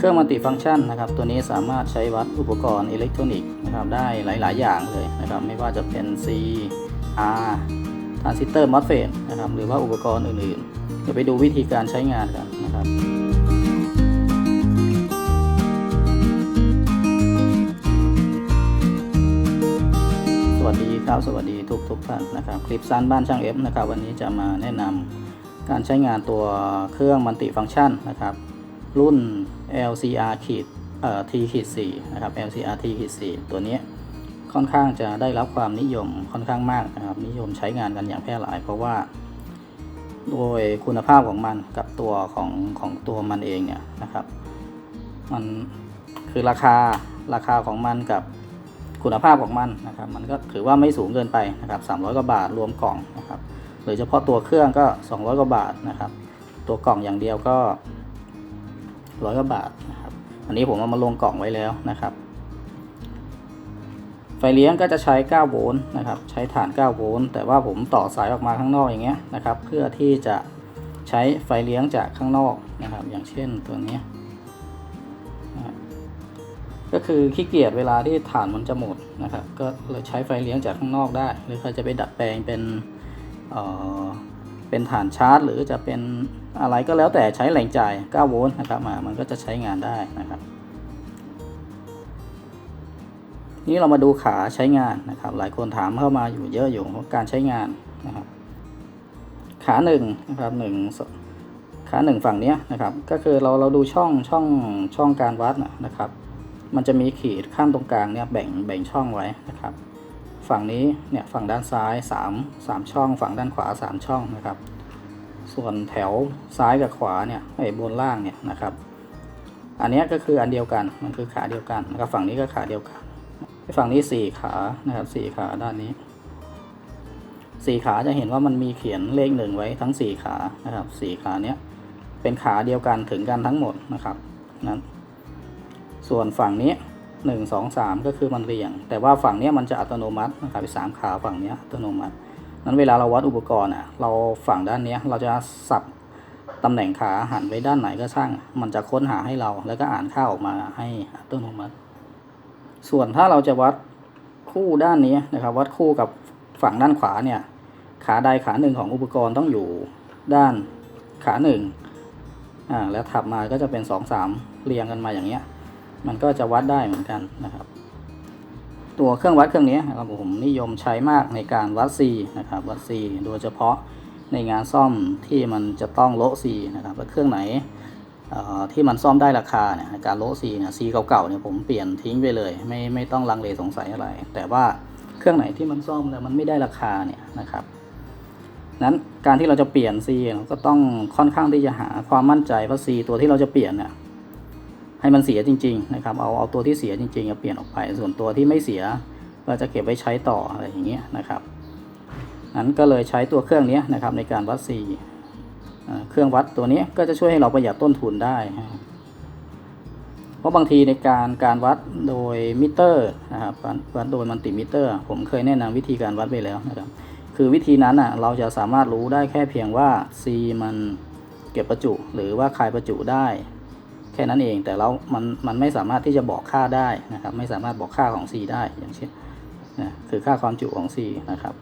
เครื่องมัลติฟังก์ชันนะครับ ตัวนี้สามารถใช้วัดอุปกรณ์อิเล็กทรอนิกส์นะครับได้หลาย ๆ อย่างเลยนะครับ ไม่ว่าจะเป็น C R ทรานซิสเตอร์มอสเฟตนะครับหรือว่าอุปกรณ์อื่น ๆ เดี๋ยวไปดูวิธีการใช้งานกันนะครับสวัสดีครับสวัสดีทุกทุกท่านนะครับคลิปสั้นบ้านช่างเอฟนะครับวันนี้จะมาแนะนำการใช้งานตัวเครื่องมัลติฟังก์ชันนะครับรุ่น LCR ขีดเอ่อ T ขีด4นะครับ LCR T ขีด4ตัวนี้ค่อนข้างจะได้รับความนิยมค่อนข้างมากนะครับ นิยมใช้งานกันอย่างแพร่หลาย เพราะว่า โดยคุณภาพของมันกับตัวของของตัวมันเองเนี่ยนะครับ มันคือราคาราคาของมันกับคุณภาพของมันนะครับ มันก็ถือว่าไม่สูงเกินไปนะครับ300 กว่าบาทรวมกล่องนะครับหรือเฉพาะตัวเครื่องก็ 200 กว่าบาทนะครับ ตัวกล่องอย่างเดียวก็ ร้อยกว่าบาทนะครับอันนี้ผมเอามาลงกล่องไว้แล้วนะครับ ไฟเลี้ยงก็จะใช้ 9 โวลต์นะครับ ใช้ฐาน 9 โวลต์แต่ว่าผมต่อสายออกมาข้างนอกอย่างเงี้ยนะครับ เพื่อที่จะใช้ไฟเลี้ยงจากข้างนอกนะครับ อย่างเช่นตัวนี้นะก็คือขี้เกียจเวลาที่ฐานมันจะหมดนะครับ ก็เลยใช้ไฟเลี้ยงจากข้างนอกได้ หรือใครจะไปดัดแปลงเป็น เป็นฐานชาร์จ หรือจะเป็นอะไรก็แล้วแต่ใช้แหล่งจ่าย 9 โวลต์นะครับมามันก็จะใช้งานได้นะครับนี่เรามาดูขาใช้งานนะครับ หลายคนถามเข้ามาอยู่เยอะอยู่ว่าการใช้งานนะครับ ขาหนึ่งนะครับหนึ่งขาหนึ่งฝั่งเนี้ยนะครับ ก็คือเราเราดูช่องช่องช่องการวัดนะนะครับ มันจะมีขีดขั้นตรงกลางเนี่ยแบ่งแบ่งช่องไว้นะครับ ฝั่งนี้เนี่ยฝั่งด้านซ้าย 3 3 ช่อง ฝั่งด้านขวา 3 ช่องนะครับ ส่วนแถวซ้ายกับขวาเนี่ยไอ้บนล่างเนี่ยนะครับ อันนี้ก็คืออันเดียวกันมันคือขาเดียวกันนะครับฝั่งนี้ก็ขาเดียวกันฝั่งนี้สี่ขานะครับสี่ขาด้านนี้สี่ขาจะเห็นว่ามันมีเขียนเลขหนึ่งไว้ทั้งสี่ขานะครับสี่ขาเนี้ยเป็นขาเดียวกันถึงกันทั้งหมดนะครับนั้นส่วนฝั่งนี้ หนึ่งสองสามก็คือมันเรียง แต่ว่าฝั่งนี้มันจะอัตโนมัตินะครับสามขาฝั่งนี้อัตโนมัตินั้นเวลาเราวัดอุปกรณ์อะเราฝั่งด้านนี้เราจะสับตำแหน่งขาหันไว้ด้านไหนก็ช่าง มันจะค้นหาให้เราแล้วก็อ่านค่าออกมาให้อัตโนมัติ ส่วนถ้าเราจะวัดคู่ด้านนี้นะครับ วัดคู่กับฝั่งด้านขวาเนี่ยขาใดขาหนึ่งของอุปกรณ์ต้องอยู่ด้านขาหนึ่งอ่าแล้วถับมาก็จะเป็นสองสามเรียงกันมาอย่างเงี้ย มันก็จะวัดได้เหมือนกันนะครับ ตัวเครื่องวัดเครื่องนี้นะครับผมนิยมใช้มากในการวัด C นะครับวัด C โดยเฉพาะในงานซ่อมที่มันจะต้องโละ C นะครับเครื่องไหนที่มันซ่อมได้ราคาเนี่ยการโละซีเนี่ยซีเก่าๆเนี่ยผมเปลี่ยนทิ้งไปเลย ไม่ไม่ต้องลังเลสงสัยอะไร แต่ว่าเครื่องไหนที่มันซ่อมแล้วมันไม่ได้ราคาเนี่ยนะครับนั้นการที่เราจะเปลี่ยนซีเราก็ต้องค่อนข้างที่จะหาความมั่นใจว่าซีตัวที่เราจะเปลี่ยนเนี่ย ให้มันเสียจริง ๆ นะครับ เอาเอาตัวที่เสียจริงๆเอาเปลี่ยนออกไป ส่วนตัวที่ไม่เสียก็จะเก็บไว้ใช้ต่ออะไรอย่างเงี้ยนะครับนั้นก็เลยใช้ตัวเครื่องนี้นะครับในการวัดซีเครื่องวัดตัวนี้ก็จะช่วยให้เราประหยัดต้นทุนได้ เพราะบางทีในการการวัดโดยมิเตอร์นะครับวัดโดยมัลติมิเตอร์ ผมเคยแนะนำวิธีการวัดไปแล้วนะครับ คือวิธีนั้นอะเราจะสามารถรู้ได้แค่เพียงว่า C มันเก็บประจุ หรือว่าคายประจุได้ ค่นั้นเอง แต่เรามันมันไม่สามารถที่จะบอกค่าได้นะครับ ไม่สามารถบอกค่าของ C ได้อย่างเช่นนะคือค่าความจุของ C นะครับ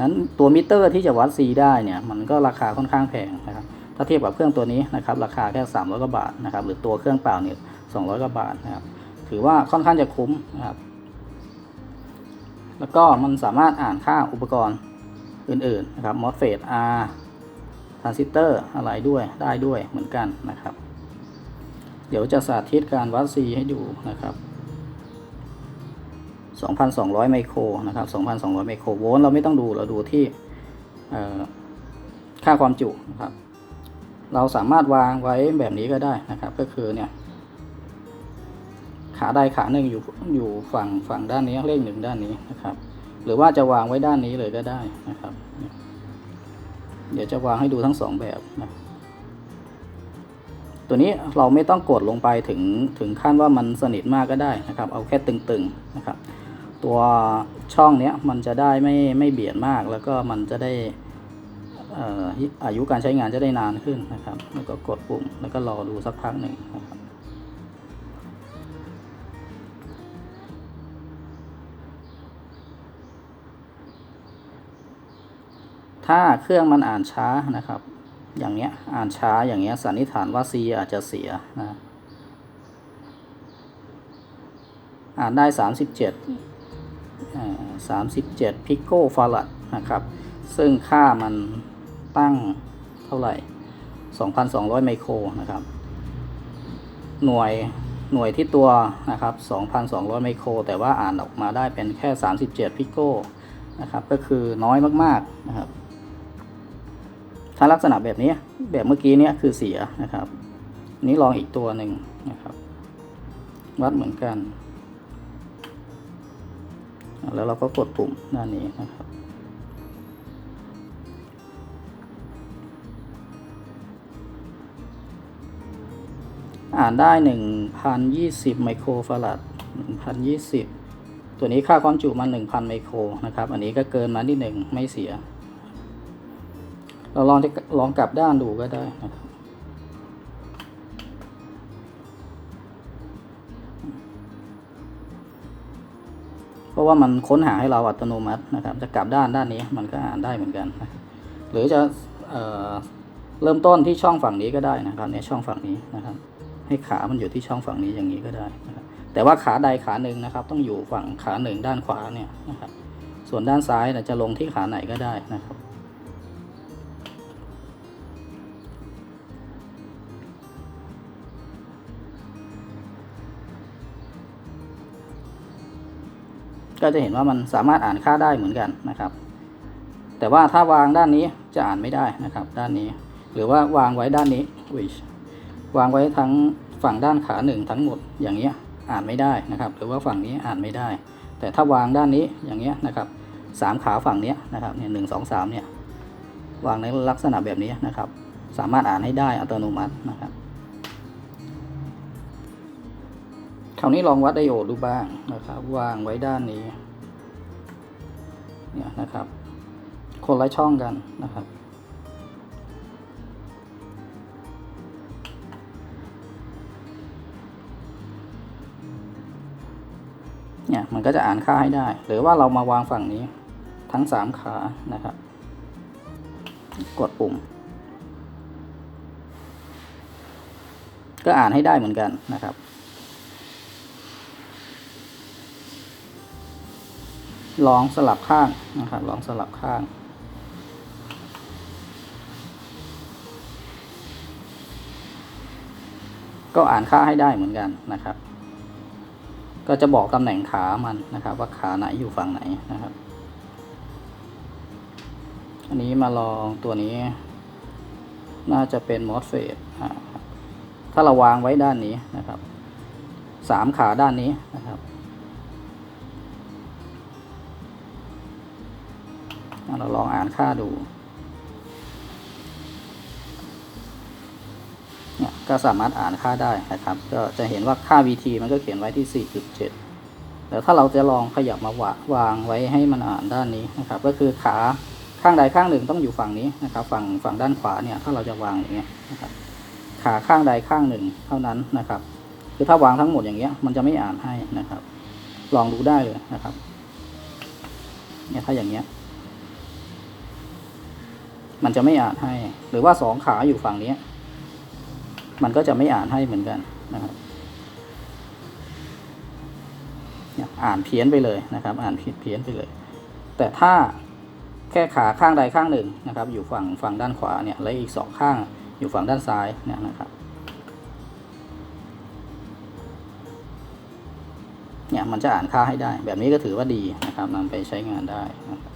นั้นตัวมิเตอร์ที่จะวัด C ได้เนี่ยมันก็ราคาค่อนข้างแพงนะครับถ้าเทียบกับเครื่องตัวนี้นะครับราคาแค่300กว่าบาทนะครับหรือตัวเครื่องเปล่าเนี่ย200กว่าบาทนะครับถือว่าค่อนข้างจะคุ้มนะครับแล้วก็มันสามารถอ่านค่าอุปกรณ์อื่นๆนะครับ MOSFET R ทรานซิสเตอร์อะไรด้วยได้ด้วยเหมือนกันนะครับ เดี๋ยวจะสาธิตการวัด C ให้ดูนะครับ 2,200 ไมโครนะครับ 2,200 ไมโครโวลต์เราไม่ต้องดูเราดูที่ค่าความจุนะครับ เราสามารถวางไว้แบบนี้ก็ได้นะครับ ก็คือเนี่ยขาใดขาหนึ่งอยู่อยู่ฝั่งฝั่งด้านนี้เลขหนึ่งด้านนี้นะครับ หรือว่าจะวางไว้ด้านนี้เลยก็ได้นะครับ เดี๋ยวจะวางให้ดูทั้งสองแบบนะ ตัวนี้เราไม่ต้องกดลงไปถึงถึงขั้นว่ามันสนิทมากก็ได้นะครับ เอาแค่ตึงๆนะครับ ตัวช่องเนี้ยมันจะได้ไม่ไม่เบียดมากแล้วก็มันจะได้อายุการใช้งานจะได้นานขึ้นนะครับ แล้วก็กดปุ่มแล้วก็รอดูสักพักหนึ่งนะครับถ้าเครื่องมันอ่านช้านะครับ อย่างเนี้ยอ่านช้าอย่างเงี้ยสันนิษฐานว่า C อาจจะเสียนะอ่านได้ 37อ่า37 พิโกฟารัดนะครับ ซึ่งค่ามันตั้งเท่าไหร่ 2,200 ไมโครนะครับ หน่วยหน่วยที่ตัวนะครับ 2,200 ไมโคร แต่ว่าอ่านออกมาได้เป็นแค่ 37 พิโกนะครับ ก็คือน้อยมาก ๆ นะครับ ถ้าลักษณะแบบนี้แบบเมื่อกี้เนี้ยคือเสียนะครับ นี้ลองอีกตัวหนึ่งนะครับ วัดเหมือนกัน แล้วเราก็กดปุ่มด้านนี้นะครับอ่านได้ 1,020 ไมโครฟารัด1,020 ตัวนี้ค่าความจุมัน 1,000 ไมโครนะครับ อันนี้ก็เกินมาที่หนึ่งไม่เสีย เราลองจะลองกลับด้านดูก็ได้นะครับเพราะว่ามันค้นหาให้เราอัตโนมัตินะครับ จะกลับด้านด้านนี้มันก็อ่านได้เหมือนกัน หรือจะเอเริ่มต้นที่ช่องฝั่งนี้ก็ได้นะครับในช่องฝั่งนี้นะครับ ให้ขามันอยู่ที่ช่องฝั่งนี้อย่างนี้ก็ได้นะครับแต่ว่าขาใดขาหนึ่งนะครับ ต้องอยู่ฝั่งขาหนึ่งด้านขวาเนี่ยนะครับส่วนด้านซ้ายนะจะลงที่ขาไหนก็ได้นะครับ ก็จะเห็นว่ามันสามารถอ่านค่าได้เหมือนกันนะครับ แต่ว่าถ้าวางด้านนี้จะอ่านไม่ได้นะครับ ด้านนี้ หรือว่าวางไว้ด้านนี้วางไว้ทั้งฝั่งด้านขาหนึ่งทั้งหมดอย่างเงี้ยอ่านไม่ได้นะครับ หรือว่าฝั่งนี้อ่านไม่ได้ แต่ถ้าวางด้านนี้อย่างเงี้ยนะครับสามขาฝั่งเนี้ยนะครับเนี่ยหนึ่งสองสามเนี่ยวางในลักษณะแบบนี้นะครับ สามารถอ่านให้ได้อัตโนมัตินะครับ คราวนี้ลองวัดไดโอดดูบ้างนะครับ วางไว้ด้านนี้ เนี่ยนะครับ คนละช่องกันนะครับ เนี่ยมันก็จะอ่านค่าให้ได้ หรือว่าเรามาวางฝั่งนี้ ทั้งสามขานะครับ กดปุ่ม ก็อ่านให้ได้เหมือนกันนะครับ ลองสลับข้างนะครับลองสลับข้าง ก็อ่านค่าให้ได้เหมือนกันนะครับ ก็จะบอกตำแหน่งขามันนะครับ ว่าขาไหนอยู่ฝั่งไหนนะครับ อันนี้มาลองตัวนี้ น่าจะเป็นมอสเฟตถ้าเราวางไว้ด้านนี้นะครับสามขาด้านนี้นะครับ เราลองอ่านค่าดูเนี่ยก็สามารถอ่านค่าได้นะครับ ก็จะเห็นว่าค่า VT มันก็เขียนไว้ที่ 4.7 แต่ถ้าเราจะลองขยับมาวาวางไว้ให้มันอ่านด้านนี้นะครับ ก็คือขาข้างใดข้างหนึ่งต้องอยู่ฝั่งนี้นะครับ ฝั่งฝั่งด้านขวาเนี่ยถ้าเราจะวางอย่างเงี้ยนะครับขาข้างใดข้างหนึ่งเท่านั้นนะครับ คือถ้าวางทั้งหมดอย่างเงี้ยมันจะไม่อ่านให้นะครับ ลองดูได้เลยนะครับเนี่ยถ้าอย่างเงี้ย มันจะไม่อ่านให้ หรือว่าสองขาอยู่ฝั่งนี้ มันก็จะไม่อ่านให้เหมือนกันนะครับอ่านเพี้ยนไปเลยนะครับ อ่านผิดเพี้ยนไปเลย แต่ถ้าแค่ขาข้างใดข้างหนึ่งนะครับ อยู่ฝั่งฝั่งด้านขวาเนี่ยและอีกสองข้างอยู่ฝั่งด้านซ้ายเนี่ยนะครับเนี่ยมันจะอ่านค่าให้ได้ แบบนี้ก็ถือว่าดีนะครับนำไปใช้งานได้นะครับ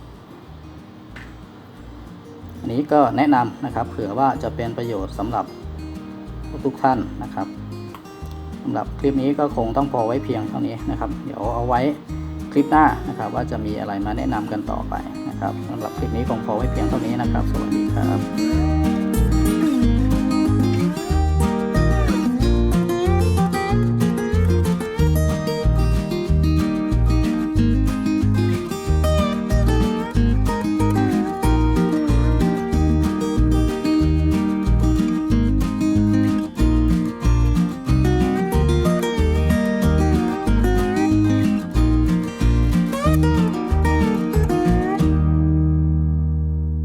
อันนี้ก็แนะนำนะครับเผื่อว่าจะเป็นประโยชน์สำหรับทุกท่านนะครับสำหรับคลิปนี้ก็คงต้องพอไว้เพียงเท่านี้นะครับ เดี๋ยวเอาไว้คลิปหน้านะครับ ว่าจะมีอะไรมาแนะนำกันต่อไปนะครับสำหรับคลิปนี้คงพอไว้เพียงเท่านี้นะครับ สวัสดีครับ